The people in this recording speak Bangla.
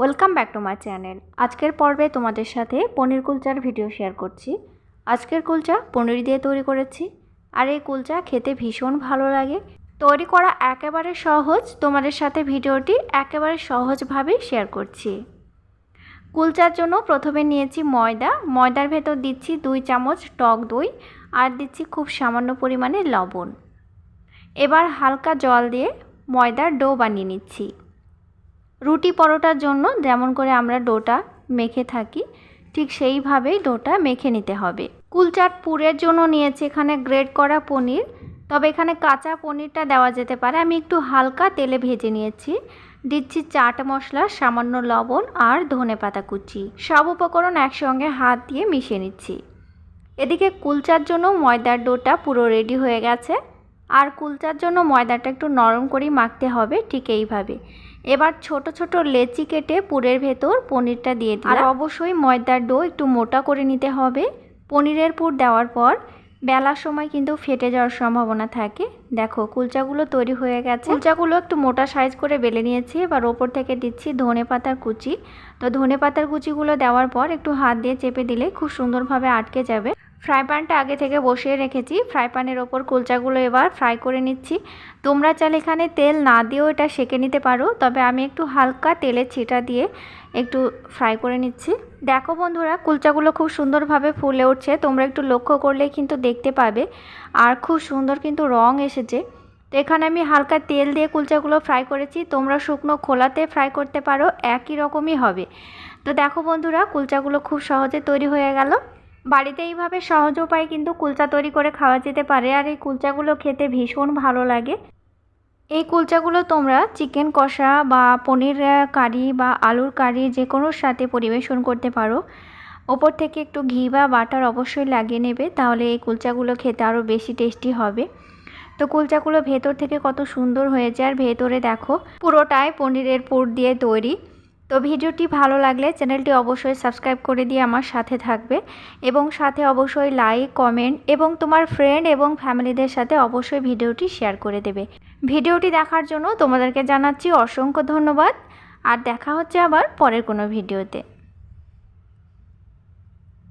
Welcome back to my channel. আজকের পর্বে তোমাদের সাথে পনির কুলচার ভিডিও শেয়ার করছি। আজকের কুলচা পনির দিয়ে তৈরি করেছি। আর এই কুলচা খেতে ভীষণ ভালো লাগে। তৈরি করা একেবারে সহজ। তোমাদের সাথে ভিডিওটি একেবারে সহজভাবেই শেয়ার করছি। কুলচার জন্য প্রথমে নিয়েছি ময়দা। ময়দার ভেতর দিচ্ছি দুই চামচ টক দই আর দিচ্ছি খুব সামান্য পরিমাণে লবণ। এবার হালকা জল দিয়ে ময়দার ডো বানিয়ে নিচ্ছি। রুটি পরোটার জন্য যেমন করে আমরা ডোটা মেখে থাকি, ঠিক সেইভাবেই ডোটা মেখে নিতে হবে। কুলচাট পুরের জন্য নিয়েছি এখানে গ্রেড করা পনির, তবে এখানে কাঁচা পনিরটা দেওয়া যেতে পারে। আমি একটু হালকা তেলে ভেজে নিয়েছি, দিচ্ছি চাট মশলা, সামান্য লবণ আর ধনে পাতা কুচি। সব উপকরণ একসঙ্গে হাত দিয়ে মিশিয়ে নিচ্ছি। এদিকে কুলচার জন্য ময়দার ডোটা পুরো রেডি হয়ে গেছে। আর কুলচার জন্য ময়দাটা একটু নরম করেই মাখতে হবে, ঠিক এইভাবে। এবার ছোট ছোট লেচি কেটে পুরের ভেতর পনিরটা দিয়ে দিই আর অবশ্যই ময়দার ডো একটু মোটা করে নিতে হবে। পনিরের পুর দেওয়ার পর বেলার সময় কিন্তু ফেটে যাওয়ার সম্ভাবনা থাকে। দেখো, কুলচাগুলো তৈরি হয়ে গেছে। কুলচাগুলো একটু মোটা সাইজ করে বেলে নিয়েছি। এবার ওপর থেকে দিচ্ছি ধনে পাতার কুচি। তো ধনে পাতার কুচিগুলো দেওয়ার পর একটু হাত দিয়ে চেপে দিলে খুব সুন্দরভাবে আটকে যাবে। ফ্রাই প্যানটা আগে থেকে বসিয়ে রেখেছি। ফ্রাই প্যানের ওপর কুলচাগুলো এবার ফ্রাই করে নিচ্ছি। তোমরা চাইলে এখানে তেল না দিয়েও এটা সেকে নিতে পারো, তবে আমি একটু হালকা তেলের ছিটা দিয়ে একটু ফ্রাই করে নিচ্ছি। দেখো বন্ধুরা, কুলচাগুলো খুব সুন্দরভাবে ফুলে উঠছে। তোমরা একটু লক্ষ্য করলে কিন্তু দেখতে পাবে। আর খুব সুন্দর কিন্তু রং এসেছে। তো এখানে আমি হালকা তেল দিয়ে কুলচাগুলো ফ্রাই করেছি। তোমরা শুকনো খোলাতে ফ্রাই করতে পারো, একই রকমই হবে। তো দেখো বন্ধুরা, কুলচাগুলো খুব সহজে তৈরি হয়ে গেল। বাড়িতে এইভাবে সহজ উপায়ে কিন্তু কুলচা তৈরি করে খাওয়া যেতে পারে, আর এই কুলচাগুলো খেতে ভীষণ ভালো লাগে। এই কুলচাগুলো তোমরা চিকেন কষা বা পনির কারি বা আলুর কারি যে কোনোর সাথে পরিবেশন করতে পারো। ওপর থেকে একটু ঘি বা বাটার অবশ্যই লাগিয়ে নেবে, তাহলে এই কুলচাগুলো খেতে আরও বেশি টেস্টি হবে। তো কুলচাগুলো ভেতর থেকে কত সুন্দর হয়েছে, আর ভেতরে দেখো পুরোটাই পনিরের পুর দিয়ে তৈরি। তো ভিডিওটি ভালো লাগলে চ্যানেলটি অবশ্যই সাবস্ক্রাইব করে দিয়ে আমার সাথে থাকবে এবং সাথে অবশ্যই লাইক, কমেন্ট এবং তোমার ফ্রেন্ড এবং ফ্যামিলিদের সাথে অবশ্যই ভিডিওটি শেয়ার করে দেবে। ভিডিওটি দেখার জন্য তোমাদেরকে জানাচ্ছি অসংখ্য ধন্যবাদ। আর দেখা হচ্ছে আবার পরের কোনো ভিডিওতে।